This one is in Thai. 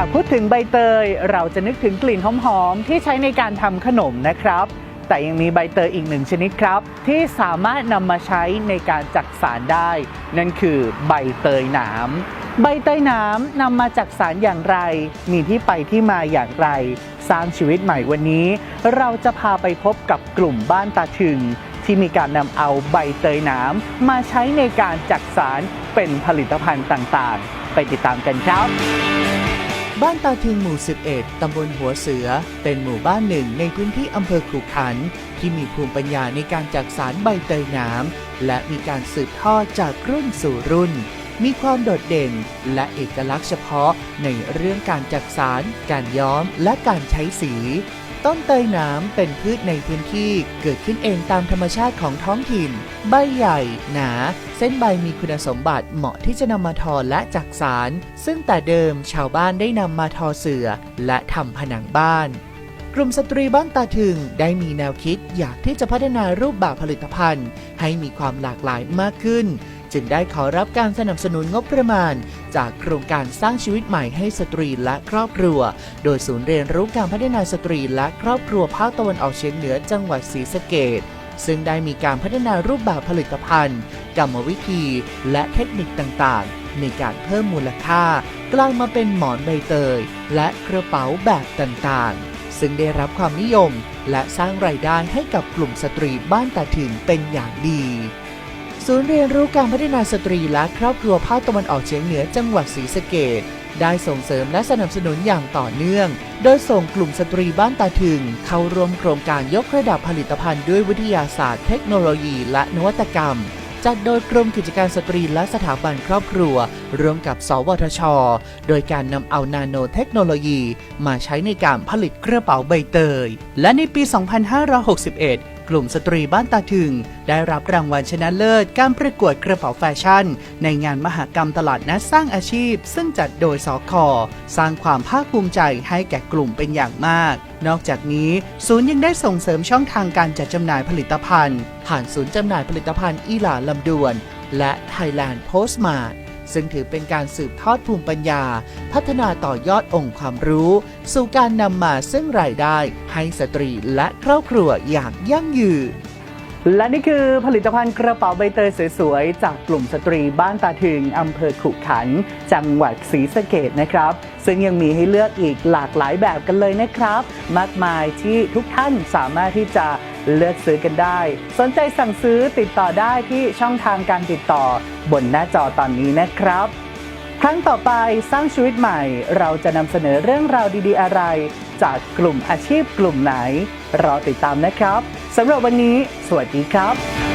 ากพูดถึงใบเตย เราจะนึกถึงกลิ่นหอมๆที่ใช้ในการทำขนมนะครับ แต่ยังมีใบเตยอีกหนึ่งชนิดครับ ที่สามารถนำมาใช้ในการจักสารได้ นั่นคือใบเตยหนามใบเตยหนามนำมาจักสารอย่างไร มีที่ไปที่มาอย่างไร สร้างชีวิตใหม่วันนี้ เราจะพาไปพบกับกลุ่มบ้านตาถึง ที่มีการนำเอาใบเตยหนามมาใช้ในการจักสารเป็นผลิตภัณฑ์ต่างๆ ไปติดตามกันครับ บ้านตาทิงหมู่ 11 ตำบลหัวเสือ เป็นหมู่บ้านหนึ่งในพื้นที่อำเภอขลุขัน ที่มีภูมิปัญญาในการจักสารใบเตยหนามและมีการสืบทอดจากรุ่นสู่รุ่น มีความโดดเด่นและเอกลักษณ์เฉพาะในเรื่องการจักสาร การย้อม และการใช้สี ต้นเตยหนามเป็นพืชในพื้นที่เกิดขึ้นเองตามธรรมชาติของท้องถิ่น ใบใหญ่ หนา เส้นใบมีคุณสมบัติเหมาะที่จะนำมาทอและจักสาร ซึ่งแต่เดิมชาวบ้านได้นำมาทอเสื่อและทำผนังบ้าน กลุ่มสตรีบ้านตาถึงได้มีแนวคิดอยากที่จะพัฒนารูปแบบผลิตภัณฑ์ ให้มีความหลากหลายมากขึ้น จึงได้ขอรับการสนับสนุนงบประมาณ จากโครงการสร้างชีวิตใหม่ให้สตรีและครอบครัว โดยศูนย์เรียนรู้การพัฒนาสตรีและครอบครัวภาคตะวันออกเฉียงเหนือจังหวัดศรีสะเกษซึ่งได้มีการพัฒนารูปแบบผลิตภัณฑ์ กรรมวิธี และเทคนิคต่างๆ ในการเพิ่มมูลค่ากลายมาเป็นหมอนใบเตย และกระเป๋าแบบต่างๆ ซึ่งได้รับความนิยมและสร้างรายได้ให้กับกลุ่มสตรีบ้านตาถึงเป็นอย่างดี ศูนย์เรียนรู้การพัฒนาสตรีและครอบครัวภาคตะวันออกเฉียงเหนือจังหวัดศรีสะเกษได้ส่งเสริมและสนับสนุนอย่างต่อเนื่อง โดยส่งกลุ่มสตรีบ้านตาถึง เข้าร่วมโครงการยกระดับผลิตภัณฑ์ด้วยวิทยาศาสตร์ เทคโนโลยี และนวัตกรรม จัดโดยกรมกิจการสตรีและสถาบันครอบครัว ร่วมกับ สวทช โดยการนำเอานาโนเทคโนโลยี มาใช้ในการผลิตกระเป๋าใบเตย และในปี 2561 กลุ่มสตรีบ้านตาถึง ได้รับรางวัลชนะเลิศ การประกวดกระเป๋าแฟชั่น ในงานมหกรรมตลาดนัดสร้างอาชีพ ซึ่งจัดโดยสคอสร้างความภาคภูมิใจให้แก่กลุ่มเป็นอย่างมาก นอกจากนี้ ศูนย์ยังได้ส่งเสริมช่องทางการจัดจำหน่ายผลิตภัณฑ์ ผ่านศูนย์จำหน่ายผลิตภัณฑ์อีหลาลำดวน และ Thailand Postmart ซึ่งถือเป็นการสืบทอดภูมิปัญญา พัฒนาต่อยอดองค์ความรู้ สู่การนำมาซึ่งรายได้ ให้สตรีและครอบครัวอย่างยั่งยืนและนี่คือผลิตภัณฑ์กระเป๋าใบเตยสวยๆ จากกลุ่มสตรีบ้านตาถึงอำเภอขุขัน จังหวัดศรีสะเกดนะครับ ซึ่งยังมีให้เลือกอีกหลากหลายแบบกันเลยนะครับ มากมายที่ทุกท่านสามารถที่จะ เลือกซื้อกันได้ สนใจสั่งซื้อติดต่อได้ที่ช่องทางการติดต่อ บนหน้าจอตอนนี้นะครับ ครั้งต่อไปสร้างชีวิตใหม่ เราจะนำเสนอเรื่องราวดีๆ อะไร จากกลุ่มอาชีพกลุ่มไหน รอติดตามนะครับสำหรับวันนี้ สวัสดีครับ